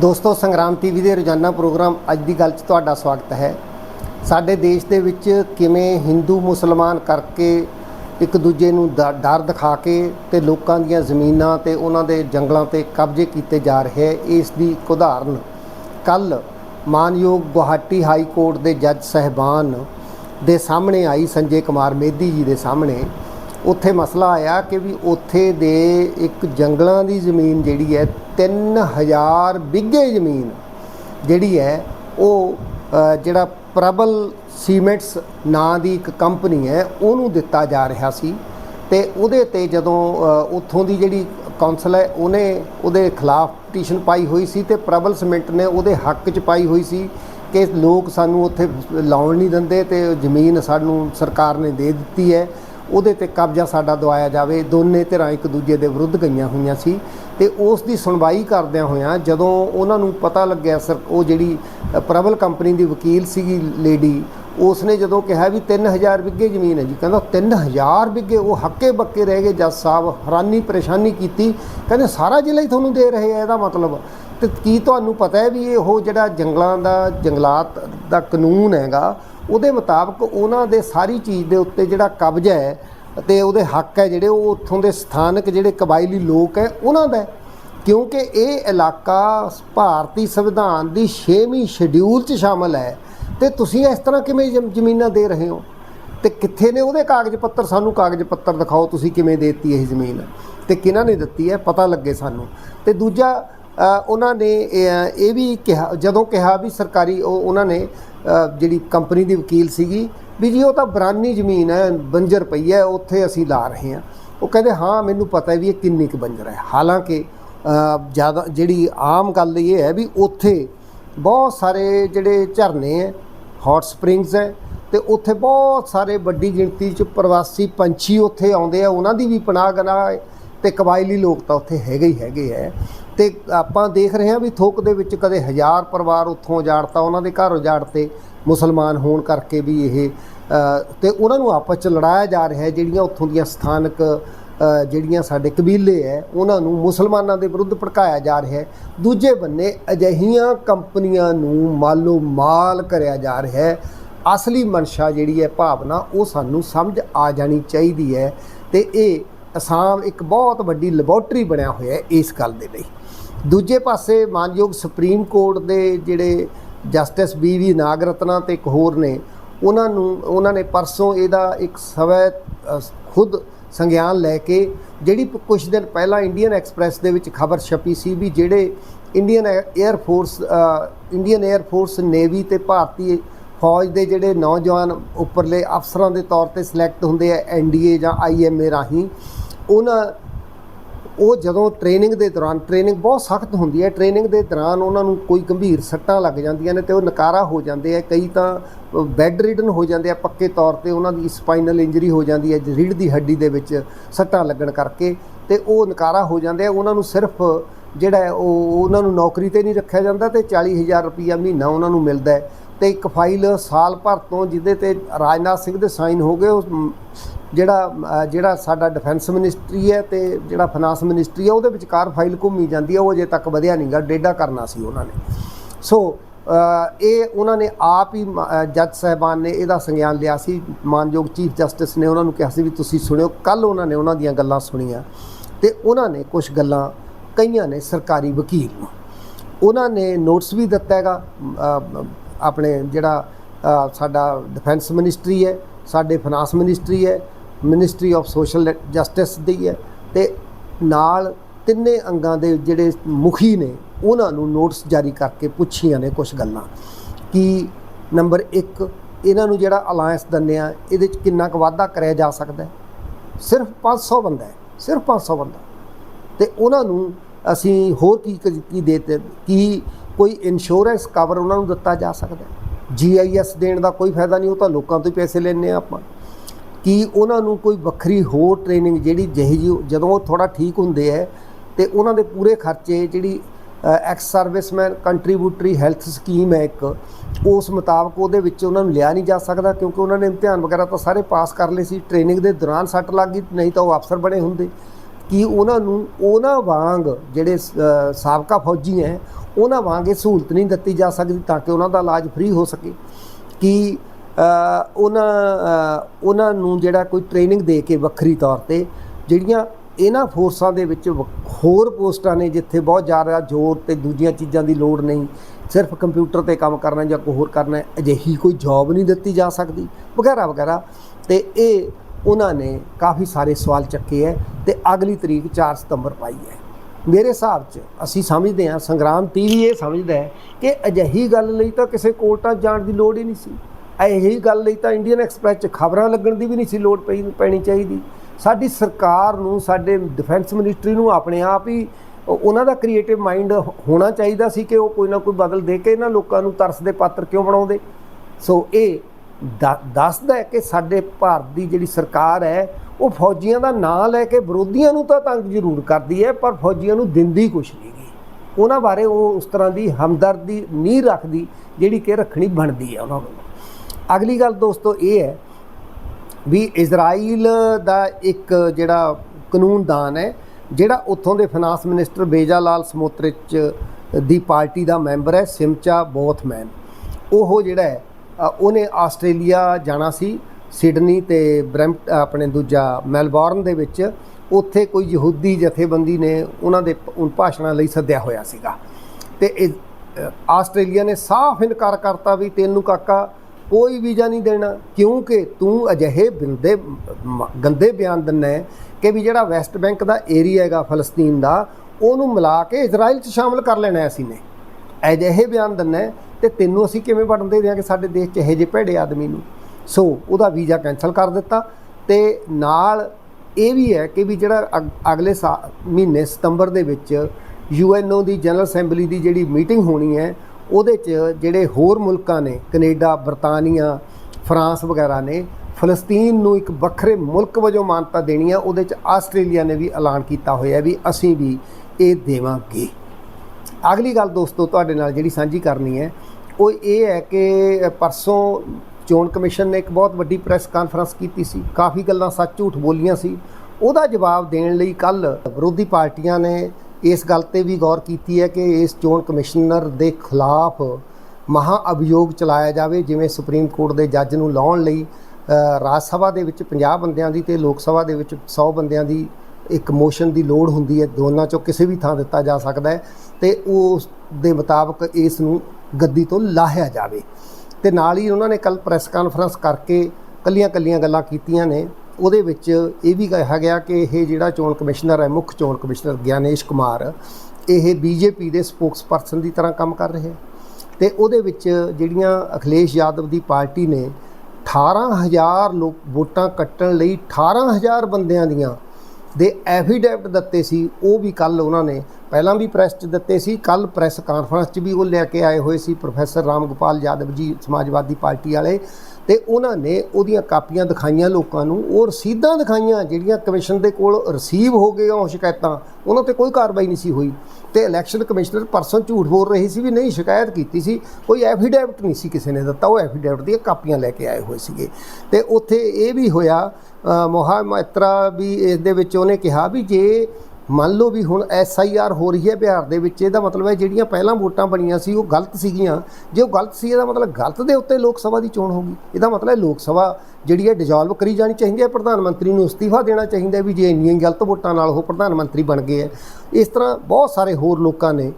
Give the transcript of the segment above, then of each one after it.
ਦੋਸਤੋ, ਸੰਗਰਾਮ ਟੀਵੀ ਦੇ ਰੋਜ਼ਾਨਾ ਪ੍ਰੋਗਰਾਮ ਅੱਜ ਦੀ ਗੱਲ 'ਚ ਤੁਹਾਡਾ ਸਵਾਗਤ ਹੈ। ਸਾਡੇ ਦੇਸ਼ ਦੇ ਵਿੱਚ ਕਿਵੇਂ ਹਿੰਦੂ, ਮੁਸਲਮਾਨ ਕਰਕੇ ਇੱਕ ਦੂਜੇ ਨੂੰ ਡ- ਡਰ ਦਿਖਾ ਕੇ ਤੇ ਲੋਕਾਂ ਦੀਆਂ ਜ਼ਮੀਨਾਂ ਤੇ ਉਹਨਾਂ ਦੇ ਜੰਗਲਾਂ ਤੇ ਕਬਜ਼ੇ ਕੀਤੇ ਜਾ ਰਹੇ ਹੈ ਇਸ ਦੀ ਇੱਕ ਉਦਾਹਰਨ। ਕੱਲ ਮਾਨਯੋਗ ਗੁਹਾਟੀ ਹਾਈ ਕੋਰਟ ਦੇ ਜੱਜ ਸਹਿਬਾਨ ਦੇ ਸਾਹਮਣੇ ਆਈ ਸੰਜੇ ਕੁਮਾਰ ਮੇਦੀ ਜੀ ਦੇ ਸਾਹਮਣੇ ਉੱਥੇ ਮਸਲਾ ਆਇਆ ਕਿ ਵੀ ਉੱਥੇ ਦੇ ਇੱਕ ਜੰਗਲਾਂ ਦੀ ਜ਼ਮੀਨ ਜਿਹੜੀ ਹੈ 3000 ਬਿੱਗੇ ਜ਼ਮੀਨ ਜਿਹੜੀ ਹੈ, ਉਹ ਜਿਹੜਾ ਪ੍ਰਬਲ ਸੀਮੈਂਟਸ ਨਾਂ ਦੀ ਇੱਕ ਕੰਪਨੀ ਹੈ, ਉਹਨੂੰ ਦਿੱਤਾ ਜਾ ਰਿਹਾ ਸੀ ਤੇ ਉਹਦੇ ਤੇ ਜਦੋਂ ਉੱਥੋਂ ਦੀ ਜਿਹੜੀ ਕੌਂਸਲ ਹੈ, ਉਹਨੇ ਉਹਦੇ ਖਿਲਾਫ ਪਟੀਸ਼ਨ ਪਾਈ ਹੋਈ ਸੀ ਤੇ ਪ੍ਰਬਲ ਸੀਮੈਂਟ ਨੇ ਉਹਦੇ ਹੱਕ 'ਚ ਪਾਈ ਹੋਈ ਸੀ ਕਿ ਲੋਕ ਸਾਨੂੰ ਉੱਥੇ ਲਾਉਣ ਨਹੀਂ ਦਿੰਦੇ ਤੇ ਜ਼ਮੀਨ ਸਾਨੂੰ ਸਰਕਾਰ ਨੇ ਦੇ ਦਿੱਤੀ ਹੈ। ਉਹਦੇ ਤੇ ਕਬਜ਼ਾ ਸਾਡਾ ਦਵਾਇਆ ਜਾਵੇ। ਦੋਨੇ ਧਿਰਾਂ ਇੱਕ ਦੂਜੇ ਦੇ ਵਿਰੁੱਧ ਗਈਆਂ ਹੋਈਆਂ ਸੀ ਤੇ ਉਸ ਦੀ ਸੁਣਵਾਈ ਕਰਦਿਆਂ ਹੋਇਆਂ ਜਦੋਂ ਉਹਨਾਂ ਨੂੰ ਪਤਾ ਲੱਗਿਆ ਸਰ, ਉਹ ਜਿਹੜੀ ਪ੍ਰਬਲ ਕੰਪਨੀ ਦੀ ਵਕੀਲ ਸੀਗੀ ਲੇਡੀ ਉਸ ਨੇ ਜਦੋਂ ਕਿਹਾ ਵੀ 3000 ਬਿੱਗੇ ਜ਼ਮੀਨ ਹੈ ਜੀ, ਕਹਿੰਦਾ 3000 ਬਿੱਗੇ ਉਹ ਹੱਕੇ ਬੱਕੇ ਰਹਿ ਗਏ, ਜੱਜ ਸਾਹਿਬ ਹੈਰਾਨੀ ਪਰੇਸ਼ਾਨੀ ਕੀਤੀ। ਕਹਿੰਦੇ ਸਾਰਾ ਜ਼ਿਲ੍ਹਾ ਹੀ ਤੁਹਾਨੂੰ ਦੇ ਰਹੇ ਆ, ਇਹਦਾ ਮਤਲਬ। ਤੇ ਕੀ ਤੁਹਾਨੂੰ ਪਤਾ ਹੈ ਵੀ ਇਹ ਉਹ ਜਿਹੜਾ ਜੰਗਲਾਂ ਦਾ, ਜੰਗਲਾਤ ਦਾ ਕਾਨੂੰਨ ਹੈਗਾ ਉਹਦੇ ਮੁਤਾਬਕ ਉਹਨਾਂ ਦੇ ਸਾਰੀ ਚੀਜ਼ ਦੇ ਉੱਤੇ ਜਿਹੜਾ ਕਬਜ਼ਾ ਹੈ ਤੇ ਉਹਦੇ ਹੱਕ ਹੈ ਜਿਹੜੇ ਉਹ ਉੱਥੋਂ ਦੇ ਸਥਾਨਕ ਜਿਹੜੇ ਕਬਾਇਲੀ ਲੋਕ ਹੈ, ਉਹਨਾਂ ਦਾ ਕਿਉਂਕਿ ਇਹ ਇਲਾਕਾ ਭਾਰਤੀ ਸੰਵਿਧਾਨ ਦੀ 6ਵੀਂ ਸ਼ਡਿਊਲ 'ਚ ਸ਼ਾਮਲ ਹੈ। ਤੇ ਤੁਸੀਂ ਇਸ ਤਰ੍ਹਾਂ ਕਿਵੇਂ ਜ਼ਮ- ਜ਼ਮੀਨਾਂ ਦੇ ਰਹੇ ਹੋ? ਤੇ ਕਿੱਥੇ ਨੇ ਉਹਦੇ ਕਾਗਜ਼ ਪੱਤਰ? ਸਾਨੂੰ ਕਾਗਜ਼ ਪੱਤਰ ਦਿਖਾਓ, ਤੁਸੀਂ ਕਿਵੇਂ ਦੇਤੀ ਇਹ ਜ਼ਮੀਨ? ਤੇ ਕਿਹਨਾਂ ਨੇ ਦਿੱਤੀ ਹੈ? ਪਤਾ ਲੱਗੇ ਸਾਨੂੰ। ਤੇ ਦੂਜਾ ਉਹਨਾਂ ਨੇ ਇਹ ਵੀ ਕਿਹਾ, ਜਦੋਂ ਕਿਹਾ ਵੀ ਸਰਕਾਰੀ ਉਹ ਉਹਨਾਂ ਨੇ ਜਿਹੜੀ ਕੰਪਨੀ ਦੀ ਵਕੀਲ ਸੀਗੀ ਵੀ ਜੀ ਉਹ ਤਾਂ ਬਰਾਨੀ ਜ਼ਮੀਨ ਹੈ, ਬੰਜਰ ਪਈ ਹੈ, ਉੱਥੇ ਅਸੀਂ ਲਾ ਰਹੇ ਹਾਂ। ਉਹ ਕਹਿੰਦੇ, ਹਾਂ, ਮੈਨੂੰ ਪਤਾ ਹੈ ਵੀ ਇਹ ਕਿੰਨੀ ਕੁ ਬੰਜਰ ਹੈ। ਹਾਲਾਂਕਿ ਜ਼ਿਆਦਾ ਜਿਹੜੀ ਆਮ ਗੱਲ ਇਹ ਹੈ ਵੀ ਉੱਥੇ ਬਹੁਤ ਸਾਰੇ ਜਿਹੜੇ ਝਰਨੇ ਹੈ ਹੌਟ ਸਪ੍ਰਿੰਗਸ ਹੈ, ਤੇ ਉੱਥੇ ਬਹੁਤ ਸਾਰੇ ਵੱਡੀ ਗਿਣਤੀ 'ਚ ਪ੍ਰਵਾਸੀ ਪੰਛੀ ਉੱਥੇ ਆਉਂਦੇ ਆ, ਉਹਨਾਂ ਦੀ ਵੀ ਪਨਾਹ ਗਨਾਹ ਹੈ ਤੇ ਕਬਾਇਲੀ ਲੋਕ ਤਾਂ ਉੱਥੇ ਹੈਗੇ ਹੀ ਹੈਗੇ ਹੈ ਤੇ ਆਪਾਂ ਦੇਖ ਰਹੇ ਹਾਂ ਵੀ ਥੋਕ ਦੇ ਵਿੱਚ ਕਦੇ ਹਜ਼ਾਰ ਪਰਿਵਾਰ ਉੱਥੋਂ ਉਜਾੜਤਾ ਉਹਨਾਂ ਦੇ ਘਰ ਉਜਾੜਤੇ ਮੁਸਲਮਾਨ ਹੋਣ ਕਰਕੇ ਵੀ ਇਹ ਅ, ਤੇ ਉਹਨਾਂ ਨੂੰ ਆਪਸ ਚ ਲੜਾਇਆ ਜਾ ਰਿਹਾ ਹੈ ਜਿਹੜੀਆਂ ਉੱਥੋਂ ਦੀਆਂ ਸਥਾਨਕ ਜਿਹੜੀਆਂ ਸਾਡੇ ਕਬੀਲੇ ਹੈ ਉਹਨਾਂ ਨੂੰ ਮੁਸਲਮਾਨਾਂ ਦੇ ਵਿਰੁੱਧ ਭੜਕਾਇਆ ਜਾ ਰਿਹਾ ਹੈ ਦੂਜੇ ਬੰਨੇ ਅਜਿਹੀਆਂ ਕੰਪਨੀਆਂ ਨੂੰ ਮਾਲੋ ਮਾਲ ਕਰਿਆ ਜਾ ਰਿਹਾ ਹੈ ਅਸਲੀ ਮਨਸ਼ਾ ਜਿਹੜੀ ਹੈ ਭਾਵਨਾ ਉਹ ਸਾਨੂੰ ਸਮਝ ਆ ਜਾਣੀ ਚਾਹੀਦੀ ਹੈ ਤੇ ਇਹ ਅਸਾਮ ਇੱਕ ਬਹੁਤ ਵੱਡੀ ਲੈਬੋਰਟਰੀ ਬਣਿਆ ਹੋਇਆ ਹੈ ਇਸ ਗੱਲ ਦੇ ਲਈ। ਦੂਜੇ ਪਾਸੇ ਮਾਨਯੋਗ ਸੁਪਰੀਮ ਕੋਰਟ ਦੇ ਜਿਹੜੇ ਜਸਟਿਸ ਬੀ ਵੀ ਨਾਗਰਤਨਾ ਤੇ ਇੱਕ ਹੋਰ ਨੇ, ਉਹਨਾਂ ਨੂੰ, ਉਹਨਾਂ ਨੇ ਪਰਸੋਂ ਇਹਦਾ ਇੱਕ ਸਵੈ ਖੁਦ ਸੰਗਿਆਨ ਲੈ ਕੇ, ਜਿਹੜੀ ਕੁਝ ਦਿਨ ਪਹਿਲਾਂ ਇੰਡੀਅਨ ਐਕਸਪ੍ਰੈਸ ਦੇ ਵਿੱਚ ਖਬਰ ਛਪੀ ਸੀ ਵੀ ਜਿਹੜੇ Indian air force Indian air force navy ਤੇ ਭਾਰਤੀ ਫੌਜ ਦੇ ਜਿਹੜੇ ਨੌਜਵਾਨ ਉੱਪਰਲੇ ਅਫਸਰਾਂ ਦੇ ਤੌਰ ਤੇ ਸਿਲੈਕਟ ਹੁੰਦੇ ਆ ਐਨਡੀਏ ਜਾਂ ਆਈਐਮਏ ਰਾਹੀਂ ਉਹਨਾਂ ਉਹ ਜਦੋਂ ਟ੍ਰੇਨਿੰਗ ਦੇ ਦੌਰਾਨ ਟ੍ਰੇਨਿੰਗ ਬਹੁਤ ਸਖਤ ਹੁੰਦੀ ਹੈ ਟ੍ਰੇਨਿੰਗ ਦੇ ਦੌਰਾਨ ਉਹਨਾਂ ਨੂੰ ਕੋਈ ਗੰਭੀਰ ਸੱਟਾਂ ਲੱਗ ਜਾਂਦੀਆਂ ਨੇ ਤੇ ਉਹ ਨਕਾਰਾ ਹੋ ਜਾਂਦੇ ਆ, ਕਈ ਤਾਂ ਬੈੱਡ ਰਿਡਨ ਹੋ ਜਾਂਦੇ ਆ ਪੱਕੇ ਤੌਰ ਤੇ, ਉਹਨਾਂ ਦੀ ਸਪਾਈਨਲ ਇੰਜਰੀ ਹੋ ਜਾਂਦੀ ਹੈ ਰੀੜ ਦੀ ਹੱਡੀ ਦੇ ਵਿੱਚ ਸੱਟਾਂ ਲੱਗਣ ਕਰਕੇ ਤੇ ਉਹ ਨਕਾਰਾ ਹੋ ਜਾਂਦੇ ਆ, ਉਹਨਾਂ ਨੂੰ ਸਿਰਫ ਜਿਹੜਾ ਉਹ, ਉਹਨਾਂ ਨੂੰ ਨੌਕਰੀ ਤੇ ਨਹੀਂ ਰੱਖਿਆ ਜਾਂਦਾ ਤੇ 40000 ਰੁਪਈਆ ਮਹੀਨਾ ਉਹਨਾਂ ਨੂੰ ਮਿਲਦਾ ਹੈ। ਤੇ ਇੱਕ ਫਾਈਲ ਸਾਲ ਭਰ ਤੋਂ ਜਿਹਦੇ ਤੇ ਰਾਜਨਾਥ ਸਿੰਘ ਦੇ ਸਾਈਨ ਹੋ ਗਏ, ਉਹ ਜਿਹੜਾ ਜਿਹੜਾ ਸਾਡਾ ਡਿਫੈਂਸ ਮਿਨਿਸਟਰੀ ਹੈ ਤੇ ਜਿਹੜਾ ਫਾਈਨਾਂਸ ਮਿਨਿਸਟਰੀ ਹੈ, ਉਹਦੇ ਵਿਚਕਾਰ ਫਾਈਲ ਘੁੰਮੀ ਜਾਂਦੀ ਹੈ, ਉਹ ਅਜੇ ਤੱਕ ਵਧਿਆ ਨਹੀਂਗਾ ਡੇਡਾ ਕਰਨਾ ਸੀ ਉਹਨਾਂ ਨੇ। ਸੋ ਇਹ ਉਹਨਾਂ ਨੇ ਆਪ ਹੀ ਜੱਜ ਸਾਹਿਬਾਨ ਨੇ ਇਹਦਾ ਸੰਗਿਆਨ ਲਿਆ ਸੀ, ਮਾਨਯੋਗ ਚੀਫ ਜਸਟਿਸ ਨੇ ਉਹਨਾਂ ਨੂੰ ਕਿਹਾ ਸੀ ਵੀ ਤੁਸੀਂ ਸੁਣਿਓ ਕੱਲ ਉਹਨਾਂ ਨੇ ਉਹਨਾਂ ਦੀਆਂ ਗੱਲਾਂ ਸੁਣੀਆਂ ਤੇ ਉਹਨਾਂ ਨੇ ਕੁਝ ਗੱਲਾਂ ਕਈਆਂ ਨੇ ਸਰਕਾਰੀ ਵਕੀਲ ਨੂੰ। ਉਹਨਾਂ ਨੇ ਨੋਟਿਸ ਵੀ ਦਿੱਤਾ ਹੈਗਾ ਆਪਣੇ ਜਿਹੜਾ ਸਾਡਾ ਡਿਫੈਂਸ ਮਿਨਿਸਟਰੀ ਹੈ, ਸਾਡੇ ਫਾਈਨਾਂਸ ਮਿਨਿਸਟਰੀ ਹੈ ਮਿਨਿਸਟਰੀ ਆਫ ਸੋਸ਼ਲ ਜਸਟਿਸ ਦੀ ਹੈ ਤੇ ਨਾਲ ਤਿੰਨੇ ਅੰਗਾਂ ਦੇ ਜਿਹੜੇ ਮੁਖੀ ਨੇ, ਉਹਨਾਂ ਨੂੰ ਨੋਟਿਸ ਜਾਰੀ ਕਰਕੇ ਪੁੱਛੀਆਂ ਨੇ ਕੁਝ ਗੱਲਾਂ। ਕਿ ਨੰਬਰ 1 ਇਹਨਾਂ ਨੂੰ ਜਿਹੜਾ ਅਲਾਈਅੰਸ ਦਿੰਦੇ ਆ, ਇਹਦੇ ਚ ਕਿੰਨਾ ਕੁ ਵਾਧਾ ਕਰਿਆ ਜਾ ਸਕਦਾ ਹੈ? ਸਿਰਫ 500 ਬੰਦਾ ਹੈ, ਸਿਰਫ 500 ਬੰਦਾ। ਤੇ ਉਹਨਾਂ ਨੂੰ ਅਸੀਂ ਹੋਰ ਕੀ ਕੀ ਕੀ ਕੀ ਕੋਈ ਇੰਸ਼ੋਰੈਂਸ ਕਵਰ ਉਹਨਾਂ ਨੂੰ ਦਿੱਤਾ ਜਾ ਸਕਦਾ ਹੈ। ਜੀਆਈਐਸ ਦੇਣ ਦਾ ਕੋਈ ਫਾਇਦਾ ਨਹੀਂ, ਉਹ ਤਾਂ ਲੋਕਾਂ ਤੋਂ ਹੀ ਪੈਸੇ ਲੈਣੇ ਆ ਆਪਾਂ। ਕੀ ਉਹਨਾਂ ਨੂੰ ਕੋਈ ਵੱਖਰੀ ਹੋਰ ਟ੍ਰੇਨਿੰਗ ਜਿਹੜੀ ਜਿਹੀ ਜਿਹੀ ਜਦੋਂ ਉਹ ਥੋੜਾ ਠੀਕ ਹੁੰਦੇ ਹੈ, ਤੇ ਉਹਨਾਂ ਦੇ ਪੂਰੇ ਖਰਚੇ ਜਿਹੜੀ ex serviceman contributory health scheme ਹੈ ਇੱਕ, ਉਸ ਮੁਤਾਬਕ ਉਹਦੇ ਵਿੱਚ ਉਹਨਾਂ ਨੂੰ ਲਿਆ ਨਹੀਂ ਜਾ ਸਕਦਾ, ਕਿਉਂਕਿ ਉਹਨਾਂ ਨੇ ਇਮਤਿਹਾਨ ਵਗੈਰਾ ਤਾਂ ਸਾਰੇ ਪਾਸ ਕਰ ਲਏ ਸੀ। ਟ੍ਰੇਨਿੰਗ ਦੇ ਦੌਰਾਨ ਸੱਟ ਲੱਗ ਗਈ, ਨਹੀਂ ਤਾਂ ਉਹ ਅਫਸਰ ਬਣੇ ਹੁੰਦੇ। ਕਿ ਉਹਨਾਂ ਨੂੰ, ਉਹਨਾਂ ਵਾਂਗ ਜਿਹੜੇ ਸਾਬਕਾ ਫੌਜੀ ਹੈ ਉਹਨਾਂ ਵਾਂਗੇ ਸਹੂਲਤ ਨਹੀਂ ਦਿੱਤੀ ਜਾ ਸਕਦੀ ਤਾਂ ਕਿ ਉਹਨਾਂ ਦਾ ਇਲਾਜ ਫ੍ਰੀ ਹੋ ਸਕੇ। ਕਿ ਉਹਨਾਂ ਉਹਨਾਂ ਨੂੰ ਜਿਹੜਾ ਕੋਈ ਟ੍ਰੇਨਿੰਗ ਦੇ ਕੇ ਵੱਖਰੀ ਤੌਰ ਤੇ ਜਿਹੜੀਆਂ ਇਹਨਾਂ ਫੋਰਸਾਂ ਦੇ ਵਿੱਚ ਵ- ਹੋਰ ਪੋਸਟਾਂ ਨੇ ਜਿੱਥੇ ਬਹੁਤ ਜ਼ਿਆਦਾ ਜ਼ੋਰ ਤੇ ਦੂਜੀਆਂ ਚੀਜ਼ਾਂ ਦੀ ਲੋੜ ਨਹੀਂ, ਸਿਰਫ ਕੰਪਿਊਟਰ ਤੇ ਕੰਮ ਕਰਨਾ ਜਾਂ ਕੋਈ ਹੋਰ ਕਰਨਾ, ਅਜਿਹੀ ਕੋਈ ਜੌਬ ਨਹੀਂ ਦਿੱਤੀ ਜਾ ਸਕਦੀ, ਵਗੈਰਾ ਵਗੈਰਾ। ਤੇ ਇਹ ਉਹਨਾਂ ਨੇ ਕਾਫੀ ਸਾਰੇ ਸਵਾਲ ਚੱਕੇ ਹੈ ਤੇ ਅਗਲੀ ਤਰੀਕ 4 ਸਤੰਬਰ ਪਾਈ ਹੈ। ਮੇਰੇ ਹਿਸਾਬ 'ਚ ਅਸੀਂ ਸਮਝਦੇ ਹਾਂ, ਸੰਗਰਾਮ ਟੀਵੀ ਇਹ ਸਮਝਦਾ ਹੈ ਕਿ ਅਜਿਹੀ ਗੱਲ ਲਈ ਤਾਂ ਕਿਸੇ ਕੋਰਟਾਂ 'ਚ ਜਾਣ ਦੀ ਲੋੜ ਹੀ ਨਹੀਂ ਸੀ। ਅਜਿਹੀ ਗੱਲ ਲਈ ਤਾਂ ਇੰਡੀਅਨ ਐਕਸਪ੍ਰੈਸ 'ਚ ਖਬਰਾਂ ਲੱਗਣ ਦੀ ਵੀ ਨਹੀਂ ਸੀ ਲੋੜ ਪਈ, ਪੈਣੀ ਚਾਹੀਦੀ। ਸਾਡੀ ਸਰਕਾਰ ਨੂੰ, ਸਾਡੇ ਡਿਫੈਂਸ ਮਿਨਿਸਟਰੀ ਨੂੰ ਆਪਣੇ ਆਪ ਹੀ ਉਹਨਾਂ ਦਾ ਕ੍ਰੀਏਟਿਵ ਮਾਈਂਡ ਹੋਣਾ ਚਾਹੀਦਾ ਸੀ ਕਿ ਉਹ ਕੋਈ ਨਾ ਕੋਈ ਬਦਲ ਦੇ ਕੇ ਇਹਨਾਂ ਲੋਕਾਂ ਨੂੰ ਤਰਸ ਦੇ ਪਾਤਰ ਕਿਉਂ ਬਣਾਉਂਦੇ। ਸੋ ਇਹ ਦੱਸਦਾ ਹੈ ਕਿ ਸਾਡੇ ਭਾਰਤ ਦੀ ਜਿਹੜੀ ਸਰਕਾਰ ਹੈ ਉਹ ਫੌਜੀਆਂ ਦਾ ਨਾਂ ਲੈ ਕੇ ਵਿਰੋਧੀਆਂ ਨੂੰ ਤਾਂ ਤੰਗ ਜ਼ਰੂਰ ਕਰਦੀ ਹੈ, ਪਰ ਫੌਜੀਆਂ ਨੂੰ ਦਿੰਦੀ ਕੁਛ ਨਹੀਂ ਗੀ। ਉਹਨਾਂ ਬਾਰੇ ਉਹ ਉਸ ਤਰ੍ਹਾਂ ਦੀ ਹਮਦਰਦੀ ਨਹੀਂ ਰੱਖਦੀ ਜਿਹੜੀ ਕਿ ਰੱਖਣੀ ਬਣਦੀ ਹੈ ਉਹਨਾਂ ਵੱਲੋਂ। ਅਗਲੀ ਗੱਲ ਦੋਸਤੋ ਇਹ ਹੈ ਵੀ ਇਜ਼ਰਾਈਲ ਦਾ ਇੱਕ ਜਿਹੜਾ ਕਾਨੂੰਨਦਾਨ ਹੈ, ਜਿਹੜਾ ਉੱਥੋਂ ਦੇ ਫਾਈਨਾਂਸ ਮਿਨਿਸਟਰ ਬੇਜਾਲਾਲ ਸਮੋਤਰਿਚ ਦੀ ਪਾਰਟੀ ਦਾ ਮੈਂਬਰ ਹੈ, ਸਿਮਚਾ ਬੋਥਮੈਨ। ਉਹ ਜਿਹੜਾ ਹੈ ਉਹਨੇ ਆਸਟ੍ਰੇਲੀਆ ਜਾਣਾ ਸੀ। ਸਿਡਨੀ ਤੇ ਬ੍ਰੈਂਪ ਆਪਣੇ ਦੂਜਾ ਮੈਲਬੌਰਨ ਦੇ ਵਿੱਚ ਉੱਥੇ ਕੋਈ ਯਹੂਦੀ ਜਥੇਬੰਦੀ ਨੇ ਉਹਨਾਂ ਦੇ ਉਨ ਭਾਸ਼ਣਾਂ ਲਈ ਸੱਦਿਆ ਹੋਇਆ ਸੀਗਾ। ਤੇ ਇਹ, ਆਸਟ੍ਰੇਲੀਆ ਨੇ ਸਾਫ਼ ਇਨਕਾਰ ਕਰਤਾ ਵੀ ਤੈਨੂੰ ਕਾਕਾ ਕੋਈ ਵੀਜ਼ਾ ਨਹੀਂ ਦੇਣਾ ਕਿਉਂਕਿ ਤੂੰ ਅਜਿਹੇ ਬਿੰਦੇ ਗੰਦੇ ਬਿਆਨ ਦਿੰਦਾ ਕਿ ਵੀ ਜਿਹੜਾ ਵੈਸਟ ਬੈਂਕ ਦਾ ਏਰੀਆ ਹੈਗਾ ਫਲਸਤੀਨ ਦਾ ਉਹਨੂੰ ਮਿਲਾ ਕੇ ਇਜ਼ਰਾਈਲ 'ਚ ਸ਼ਾਮਲ ਕਰ ਲੈਣਾ ਅਸੀਂ ਨੇ। ਅਜਿਹੇ ਬਿਆਨ ਦਿੰਦਾ ਹੈ ਤੇ ਤੈਨੂੰ ਅਸੀਂ ਕਿਵੇਂ ਵੜਨ ਦੇ ਦਿਆਂਗੇ ਸਾਡੇ ਦੇਸ਼ 'ਚ ਇਹੋ ਜਿਹੇ ਭੇੜੇ ਆਦਮੀ ਨੂੰ? ਸੋ ਉਹਦਾ ਵੀਜ਼ਾ ਕੈਨਸਲ ਕਰ ਦਿੱਤਾ ਤੇ ਨਾਲ ਇਹ ਵੀ ਹੈ ਕਿ ਵੀ ਜਿਹੜਾ ਅਗ- ਅਗਲੇ ਸਾ- ਮਹੀਨੇ ਸਤੰਬਰ ਦੇ ਵਿੱਚ ਯੂਐਨਓ ਦੀ ਜਨਰਲ ਅਸੈਂਬਲੀ ਦੀ ਜਿਹੜੀ ਮੀਟਿੰਗ ਹੋਣੀ ਹੈ, ਉਹਦੇ 'ਚ ਜਿਹੜੇ ਹੋਰ ਮੁਲਕਾਂ ਨੇ, ਕੈਨੇਡਾ, ਬਰਤਾਨੀਆ, ਫਰਾਂਸ ਵਗੈਰਾ ਨੇ, ਫਲਸਤੀਨ ਨੂੰ ਇੱਕ ਵੱਖਰੇ ਮੁਲਕ ਵਜੋਂ ਮਾਨਤਾ ਦੇਣੀ ਹੈ, ਉਹਦੇ 'ਚ ਆਸਟ੍ਰੇਲੀਆ ਨੇ ਵੀ ਐਲਾਨ ਕੀਤਾ ਹੋਇਆ ਵੀ ਅਸੀਂ ਵੀ ਇਹ ਦੇਵਾਂਗੇ। ਅਗਲੀ ਗੱਲ ਦੋਸਤੋ, ਤੁਹਾਡੇ ਨਾਲ ਜਿਹੜੀ ਸਾਂਝੀ ਕਰਨੀ ਹੈ, ਉਹ ਇਹ ਹੈ ਕਿ ਪਰਸੋਂ ਚੋਣ ਕਮਿਸ਼ਨ ਨੇ ਇੱਕ ਬਹੁਤ ਵੱਡੀ ਪ੍ਰੈਸ ਕਾਨਫਰੰਸ ਕੀਤੀ ਸੀ, ਕਾਫੀ ਗੱਲਾਂ ਸੱਚ ਝੂਠ ਬੋਲੀਆਂ ਸੀ। ਉਹਦਾ ਜਵਾਬ ਦੇਣ ਲਈ ਕੱਲ ਵਿਰੋਧੀ ਪਾਰਟੀਆਂ ਨੇ ਇਸ ਗੱਲ ਤੇ ਵੀ ਗੌਰ ਕੀਤੀ ਹੈ ਕਿ ਇਸ ਚੋਣ ਕਮਿਸ਼ਨਰ ਦੇ ਖਿਲਾਫ ਮਹਾ ਅਭਿਯੋਗ ਚਲਾਇਆ ਜਾਵੇ, ਜਿਵੇਂ ਸੁਪਰੀਮ ਕੋਰਟ ਦੇ ਜੱਜ ਨੂੰ ਲਾਉਣ ਲਈ ਰਾਜ ਸਭਾ ਦੇ ਵਿੱਚ 50 ਬੰਦਿਆਂ ਦੀ ਤੇ ਲੋਕ ਸਭਾ ਦੇ ਵਿੱਚ 100 ਬੰਦਿਆਂ ਦੀ ਇੱਕ ਮੋਸ਼ਨ ਦੀ ਲੋੜ ਹੁੰਦੀ ਹੈ, ਦੋਨਾਂ ਚੋਂ ਕਿਸੇ ਵੀ ਥਾਂ ਦਿੱਤਾ ਜਾ ਸਕਦਾ ਹੈ ਤੇ ਉਸ ਦੇ ਮੁਤਾਬਕ ਇਸ ਨੂੰ ਗੱਦੀ ਤੋਂ ਲਾਹਿਆ ਜਾਵੇ। ਤੇ ਨਾਲ ਹੀ ਉਹਨਾਂ ਨੇ ਕੱਲ ਪ੍ਰੈਸ ਕਾਨਫਰੰਸ ਕਰਕੇ ਕੱਲੀਆਂ ਕੱਲੀਆਂ ਗੱਲਾਂ ਕੀਤੀਆਂ ਨੇ। ਉਹਦੇ ਵਿੱਚ ਇਹ ਵੀ ਕਿਹਾ ਗਿਆ ਕਿ ਇਹ ਜਿਹੜਾ ਚੋਣ ਕਮਿਸ਼ਨਰ ਹੈ, ਮੁੱਖ ਚੋਣ ਕਮਿਸ਼ਨਰ ਗਿਆਨੇਸ਼ ਕੁਮਾਰ, ਇਹ ਬੀਜੇਪੀ ਦੇ ਸਪੋਕਸਪਰਸਨ ਦੀ ਤਰ੍ਹਾਂ ਕੰਮ ਕਰ ਰਹੇ ਹੈ। ਤੇ ਉਹਦੇ ਵਿੱਚ ਜਿਹੜੀਆਂ ਅਖਿਲੇਸ਼ ਯਾਦਵ ਦੀ ਪਾਰਟੀ ਨੇ 18000 ਲੋਕ ਵੋਟਾਂ ਕੱਟਣ ਲਈ 18000 ਬੰਦਿਆਂ ਦੀਆਂ ਦੇ ਐਫੀਡੈਵਿਟ ਦਿੱਤੇ ਸੀ, ਉਹ ਵੀ ਕੱਲ ਉਹਨਾਂ ਨੇ ਪਹਿਲਾਂ ਵੀ ਪ੍ਰੈਸ 'ਚ ਦਿੱਤੇ ਸੀ ਕੱਲ ਪ੍ਰੈਸ ਕਾਨਫਰੰਸ 'ਚ ਵੀ ਉਹ ਲੈ ਕੇ ਆਏ ਹੋਏ ਸੀ ਪ੍ਰੋਫੈਸਰ ਰਾਮ ਗੋਪਾਲ ਯਾਦਵ ਜੀ ਸਮਾਜਵਾਦੀ ਪਾਰਟੀ ਵਾਲੇ। ਤੇ ਉਹਨਾਂ ਨੇ ਉਹਦੀਆਂ ਕਾਪੀਆਂ ਦਿਖਾਈਆਂ ਲੋਕਾਂ ਨੂੰ ਉਹ ਰਸੀਦਾਂ ਦਿਖਾਈਆਂ ਜਿਹੜੀਆਂ ਕਮਿਸ਼ਨ ਦੇ ਕੋਲ ਰਿਸੀਵ ਹੋ ਗਈਆਂ ਉਹ ਸ਼ਿਕਾਇਤਾਂ ਉਹਨਾਂ ਤੇ ਕੋਈ ਕਾਰਵਾਈ ਨਹੀਂ ਸੀ ਹੋਈ। ਤੇ ਇਲੈਕਸ਼ਨ ਕਮਿਸ਼ਨਰ ਪਰਸਨ ਝੂਠ ਬੋਲ ਰਹੀ ਸੀ ਵੀ ਨਹੀਂ ਸ਼ਿਕਾਇਤ ਕੀਤੀ ਸੀ ਕੋਈ ਐਫੀਡੈਵਿਟ ਨਹੀਂ ਸੀ ਕਿਸੇ ਨੇ ਦਿੱਤਾ ਉਹ ਐਫੀਡੈਵਿਟ ਦੀਆਂ ਕਾਪੀਆਂ ਲੈ ਕੇ ਆਏ ਹੋਏ ਸੀਗੇ। ਤੇ ਉੱਥੇ ਇਹ ਵੀ ਹੋਇਆ ਅ, ਮੋਹਾ ਮਾਤਰਾ ਵੀ ਇਸ ਦੇ ਵਿੱਚ ਉਹਨੇ ਕਿਹਾ ਵੀ ਜੇ ਮੰਨ ਲਓ ਵੀ ਹੁਣ ਐਸ ਆਈ ਆਰ ਹੋ ਰਹੀ ਹੈ ਬਿਹਾਰ ਦੇ ਵਿੱਚ, ਇਹਦਾ ਮਤਲਬ ਹੈ ਜਿਹੜੀਆਂ ਪਹਿਲਾਂ ਵੋਟਾਂ ਬਣੀਆਂ ਸੀ, ਉਹ ਗਲਤ ਸੀਗੀਆਂ। ਜੇ ਉਹ ਗਲਤ ਸੀ, ਇਹਦਾ ਮਤਲਬ ਗਲਤ ਦੇ ਉੱਤੇ ਲੋਕ ਸਭਾ ਦੀ ਚੋਣ ਹੋਗੀ ਇਹਦਾ ਮਤਲਬ ਹੈ ਲੋਕ ਸਭਾ ਜਿਹੜੀ ਹੈ ਡਿਸੋਲਵ ਕਰੀ ਜਾਣੀ ਚਾਹੀਦੀ ਹੈ, ਪ੍ਰਧਾਨ ਮੰਤਰੀ ਨੂੰ ਅਸਤੀਫਾ ਦੇਣਾ ਚਾਹੀਦਾ ਵੀ ਜੇ ਇੰਨੀਆਂ ਹੀ ਗਲਤ ਵੋਟਾਂ ਨਾਲ ਉਹ ਪ੍ਰਧਾਨ ਮੰਤਰੀ ਬਣ ਗਏ ਹੈ। ਇਸ ਤਰ੍ਹਾਂ ਬਹੁਤ ਸਾਰੇ ਹੋਰ ਲੋਕਾਂ ਨੇ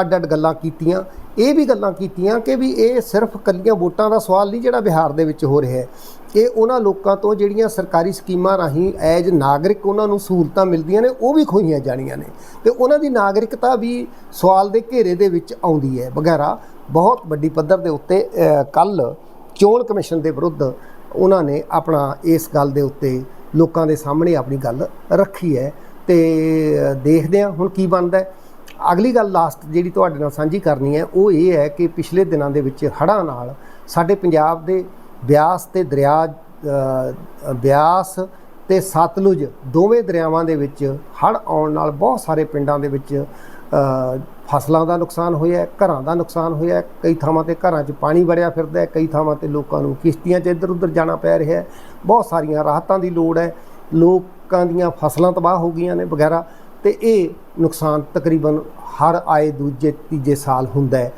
ਅੱਡ ਅੱਡ ਗੱਲਾਂ ਕੀਤੀਆਂ। ਇਹ ਵੀ ਗੱਲਾਂ ਕੀਤੀਆਂ ਕਿ ਵੀ ਇਹ ਸਿਰਫ ਕੱਲੀਆਂ ਵੋਟਾਂ ਦਾ ਸਵਾਲ ਨਹੀਂ ਜਿਹੜਾ ਬਿਹਾਰ ਦੇ ਵਿੱਚ ਹੋ ਰਿਹਾ ਹੈ। ਕਿ ਉਹਨਾਂ ਲੋਕਾਂ ਤੋਂ ਜਿਹੜੀਆਂ ਸਰਕਾਰੀ ਸਕੀਮਾਂ ਰਾਹੀਂ ਐਜ ਨਾਗਰਿਕ ਉਹਨਾਂ ਨੂੰ ਸਹੂਲਤਾਂ ਮਿਲਦੀਆਂ ਨੇ, ਉਹ ਵੀ ਖੋਹੀਆਂ ਜਾਣੀਆਂ ਨੇ। ਤੇ ਉਹਨਾਂ ਦੀ ਨਾਗਰਿਕਤਾ ਵੀ ਸਵਾਲ ਦੇ ਘੇਰੇ ਦੇ ਵਿੱਚ ਆਉਂਦੀ ਹੈ। ਵਗੈਰਾ ਬਹੁਤ ਵੱਡੀ ਪੱਧਰ ਦੇ ਉੱਤੇ ਕੱਲ ਚੋਣ ਕਮਿਸ਼ਨ ਦੇ ਵਿਰੁੱਧ ਉਹਨਾਂ ਨੇ ਆਪਣਾ ਇਸ ਗੱਲ ਦੇ ਉੱਤੇ ਲੋਕਾਂ ਦੇ ਸਾਹਮਣੇ ਆਪਣੀ ਗੱਲ ਰੱਖੀ ਹੈ। ਤੇ ਦੇਖਦੇ ਹਾਂ ਹੁਣ ਕੀ ਬਣਦਾ ਅਗਲੀ ਗੱਲ ਲਾਸਟ ਜਿਹੜੀ ਤੁਹਾਡੇ ਨਾਲ ਸਾਂਝੀ ਕਰਨੀ ਹੈ, ਉਹ ਇਹ ਹੈ ਕਿ ਪਿਛਲੇ ਦਿਨਾਂ ਦੇ ਵਿੱਚ ਹੜ੍ਹਾਂ ਨਾਲ ਸਾਡੇ ਪੰਜਾਬ ਦੇ ਬਿਆਸ ਤੇ ਦਰਿਆ ਬਿਆਸ ਤੇ ਸਤਲੁਜ ਦੋਵੇਂ ਦਰਿਆਵਾਂ ਦੇ ਵਿੱਚ ਹੜ੍ਹ ਆਉਣ ਨਾਲ ਬਹੁਤ ਸਾਰੇ ਪਿੰਡਾਂ ਦੇ ਵਿੱਚ ਫਸਲਾਂ ਦਾ ਨੁਕਸਾਨ ਹੋਇਆ ਘਰਾਂ ਦਾ ਨੁਕਸਾਨ ਹੋਇਆ ਕਈ ਥਾਵਾਂ ਤੇ ਘਰਾਂ 'ਚ ਪਾਣੀ ਵੜਿਆ ਫਿਰਦਾ ਕਈ ਥਾਵਾਂ ਤੇ ਲੋਕਾਂ ਨੂੰ ਕਿਸ਼ਤੀਆਂ 'ਚ ਇੱਧਰ ਉੱਧਰ ਜਾਣਾ ਪੈ ਰਿਹਾ ਹੈ। ਬਹੁਤ ਸਾਰੀਆਂ ਰਾਹਤਾਂ ਦੀ ਲੋੜ ਹੈ। ਲੋਕਾਂ ਦੀਆਂ ਫਸਲਾਂ ਤਬਾਹ ਹੋ ਗਈਆਂ ਨੇ ਵਗੈਰਾ ਤੇ ਇਹ ਨੁਕਸਾਨ ਤਕਰੀਬਨ ਹਰ ਆਏ ਦੂਜੇ, ਤੀਜੇ ਸਾਲ ਹੁੰਦਾ ਹੈ।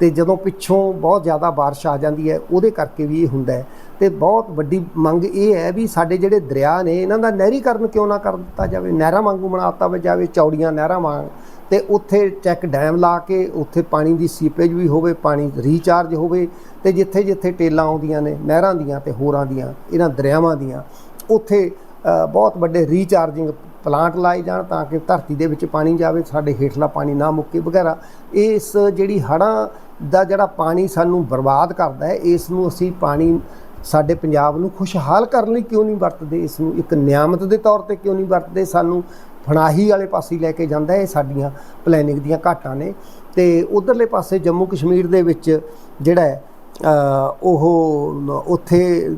ਤੇ ਜਦੋਂ ਪਿੱਛੋਂ ਬਹੁਤ ਜ਼ਿਆਦਾ ਬਾਰਿਸ਼ ਆ ਜਾਂਦੀ ਹੈ, ਉਹਦੇ ਕਰਕੇ ਵੀ ਇਹ ਹੁੰਦਾ ਹੈ। ਤੇ ਬਹੁਤ ਵੱਡੀ ਮੰਗ ਇਹ ਹੈ ਵੀ ਸਾਡੇ ਜਿਹੜੇ ਦਰਿਆ ਨੇ, ਇਹਨਾਂ ਦਾ ਨਹਿਰੀਕਰਨ ਕਿਉਂ ਨਾ ਕਰ ਦਿੱਤਾ ਜਾਵੇ? ਨਹਿਰਾਂ ਵਾਂਗੂ ਬਣਾ ਦਿੱਤਾ ਜਾਵੇ, ਚੌੜੀਆਂ ਨਹਿਰਾਂ ਵਾਂਗ। ਤੇ ਉੱਥੇ ਚੈੱਕ ਡੈਮ ਲਾ ਕੇ ਉੱਥੇ ਪਾਣੀ ਦੀ ਸੀਪੇਜ ਵੀ ਹੋਵੇ, ਪਾਣੀ ਰੀਚਾਰਜ ਹੋਵੇ, ਤੇ ਜਿੱਥੇ ਜਿੱਥੇ ਟੇਲਾਂ ਆਉਂਦੀਆਂ ਨੇ, ਨਹਿਰਾਂ ਦੀਆਂ ਤੇ ਹੋਰਾਂ ਦੀਆਂ, ਇਹਨਾਂ ਦਰਿਆਵਾਂ ਦੀਆਂ, ਉੱਥੇ ਬਹੁਤ ਵੱਡੇ ਰੀਚਾਰਜਿੰਗ ਪਲਾਂਟ ਲਾਏ ਜਾਣ ਤਾਂ ਕਿ ਧਰਤੀ ਦੇ ਵਿੱਚ ਪਾਣੀ ਜਾਵੇ, ਸਾਡੇ ਹੇਠਲਾ ਪਾਣੀ ਨਾ ਮੁੱਕੇ ਵਗੈਰਾ। ਇਸ ਜਿਹੜੀ ਹੜ੍ਹਾਂ ਦਾ ਜਿਹੜਾ ਪਾਣੀ ਸਾਨੂੰ ਬਰਬਾਦ ਕਰਦਾ ਹੈ, ਇਸ ਨੂੰ ਅਸੀਂ ਪਾਣੀ ਸਾਡੇ ਪੰਜਾਬ ਨੂੰ ਖੁਸ਼ਹਾਲ ਕਰਨ ਲਈ ਕਿਉਂ ਨਹੀਂ ਵਰਤਦੇ? ਇਸ ਨੂੰ ਇੱਕ ਨਿਆਮਤ ਦੇ ਤੌਰ ਤੇ ਕਿਉਂ ਨਹੀਂ ਵਰਤਦੇ? ਸਾਨੂੰ ਫਣਾਹੀ ਵਾਲੇ ਪਾਸੇ ਲੈ ਕੇ ਜਾਂਦਾ ਇਹ ਸਾਡੀਆਂ ਪਲੈਨਿੰਗ ਦੀਆਂ ਘਾਟਾਂ ਨੇ। ਤੇ ਉਧਰਲੇ ਪਾਸੇ ਜੰਮੂ ਕਸ਼ਮੀਰ ਦੇ ਵਿੱਚ ਜਿਹੜਾ ਉਹ ਉੱਥੇ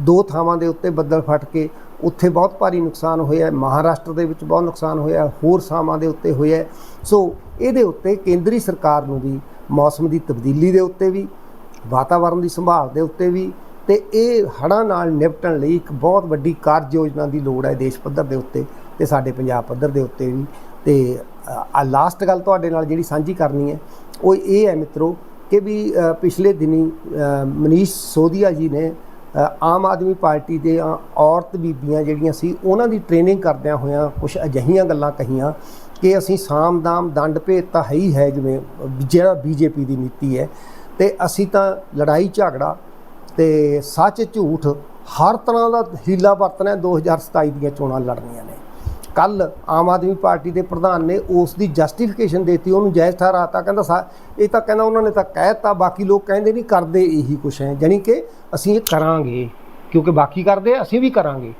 ਦੋ ਥਾਵਾਂ ਦੇ ਉੱਤੇ ਬੱਦਲ ਫਟ ਕੇ ਉੱਥੇ ਬਹੁਤ ਭਾਰੀ ਨੁਕਸਾਨ ਹੋਇਆ ਮਹਾਰਾਸ਼ਟਰ ਦੇ ਵਿੱਚ ਬਹੁਤ ਨੁਕਸਾਨ ਹੋਇਆ ਹੋਰ ਥਾਵਾਂ ਦੇ ਉੱਤੇ ਹੋਇਆ ਸੋ ਇਹਦੇ ਉੱਤੇ ਕੇਂਦਰੀ ਸਰਕਾਰ ਨੂੰ ਵੀ ਮੌਸਮ ਦੀ ਤਬਦੀਲੀ ਦੇ ਉੱਤੇ ਵੀ ਵਾਤਾਵਰਣ ਦੀ ਸੰਭਾਲ ਦੇ ਉੱਤੇ ਵੀ ਤੇ ਇਹ ਹੜ੍ਹਾਂ ਨਾਲ ਨਿਪਟਣ ਲਈ ਇੱਕ ਬਹੁਤ ਵੱਡੀ ਕਾਰਜ ਯੋਜਨਾ ਦੀ ਲੋੜ ਹੈ ਦੇਸ਼ ਪੱਧਰ ਦੇ ਉੱਤੇ ਤੇ ਸਾਡੇ ਪੰਜਾਬ ਪੱਧਰ ਦੇ ਉੱਤੇ ਵੀ। ਤੇ ਆ ਲਾਸਟ ਗੱਲ ਤੁਹਾਡੇ ਨਾਲ ਜਿਹੜੀ ਸਾਂਝੀ ਕਰਨੀ ਹੈ, ਉਹ ਇਹ ਹੈ ਮਿੱਤਰੋ ਕਿ ਵੀ ਪਿਛਲੇ ਦਿਨੀ ਮਨੀਸ਼ ਸੋਧੀਆ ਜੀ ਨੇ ਆਮ ਆਦਮੀ ਪਾਰਟੀ ਦੇ ਔਰਤ ਬੀਬੀਆਂ ਜਿਹੜੀਆਂ ਸੀ, ਉਹਨਾਂ ਦੀ ਟ੍ਰੇਨਿੰਗ ਕਰਦਿਆਂ ਹੋਇਆਂ ਕੁਝ ਅਜਿਹੀਆਂ ਗੱਲਾਂ ਕਹੀਆਂ ਕਿ ਅਸੀਂ ਸਾਮ ਦਾਮ ਦੰਡ ਭੇਦ ਤਾਂ ਹੈ ਹੀ ਹੈ ਜਿਵੇਂ, ਜਿਹੜਾ ਬੀਜੇਪੀ ਦੀ ਨੀਤੀ ਹੈ। ਤੇ ਅਸੀਂ ਤਾਂ ਲੜਾਈ ਝਗੜਾ ਤੇ ਸੱਚ ਝੂਠ ਹਰ ਤਰ੍ਹਾਂ ਦਾ ਹੀਲਾ ਵਰਤਣਾ ਹੈ। 2027 ਦੀਆਂ ਚੋਣਾਂ ਲੜਨੀਆਂ ਨੇ। ਕੱਲ ਆਮ ਆਦਮੀ ਪਾਰਟੀ ਦੇ ਪ੍ਰਧਾਨ ਨੇ ਉਸ ਦੀ ਜਸਟੀਫਿਕੇਸ਼ਨ ਦਿੱਤੀ, ਉਹਨੂੰ ਜਾਇਜ਼ ਠਹਿਰਾਤਾ ਕਹਿੰਦਾ ਸਾ, ਇਹ ਤਾਂ ਕਹਿੰਦਾ ਉਹਨਾਂ ਨੇ ਤਾਂ ਕਹਿਤਾ ਬਾਕੀ ਲੋਕ ਕਹਿੰਦੇ ਨਹੀਂ ਕਰਦੇ ਇਹੀ ਕੁਛ ਹੈ। ਜਾਣੀ ਕਿ ਅਸੀਂ ਇਹ ਕਰਾਂਗੇ, ਕਿਉਂਕਿ ਬਾਕੀ ਕਰਦੇ ਅਸੀਂ ਵੀ ਕਰਾਂਗੇ।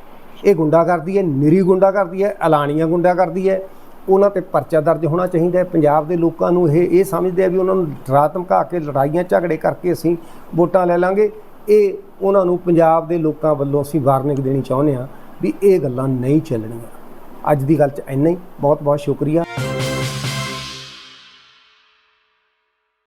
ਇਹ ਗੁੰਡਾ ਕਰਦੀ ਹੈ, ਨਿਰੀ ਗੁੰਡਾ ਕਰਦੀ ਹੈ, ਐਲਾਨੀਆਂ ਗੁੰਡਾ ਕਰਦੀ ਹੈ। ਉਹਨਾਂ ਤੇ ਪਰਚਾ ਦਰਜ ਹੋਣਾ ਚਾਹੀਦਾ ਹੈ। ਪੰਜਾਬ ਦੇ ਲੋਕਾਂ ਨੂੰ ਇਹ ਇਹ ਸਮਝਦੇ ਆ ਵੀ ਉਹਨਾਂ ਨੂੰ ਡਰਾ ਧਮਕਾ ਕੇ ਲੜਾਈਆਂ ਝਗੜੇ ਕਰਕੇ ਅਸੀਂ ਵੋਟਾਂ ਲੈ ਲਾਂਗੇ। ਇਹ ਉਹਨਾਂ ਨੂੰ ਪੰਜਾਬ ਦੇ ਲੋਕਾਂ ਵੱਲੋਂ ਅਸੀਂ ਵਾਰਨਿੰਗ ਦੇਣੀ ਚਾਹੁੰਦੇ ਹਾਂ ਵੀ ਇਹ ਗੱਲਾਂ ਨਹੀਂ ਚੱਲਣੀਆਂ ਅੱਜ ਦੀ ਗੱਲ 'ਚ ਇੰਨਾ ਹੀ। ਬਹੁਤ ਬਹੁਤ ਸ਼ੁਕਰੀਆ।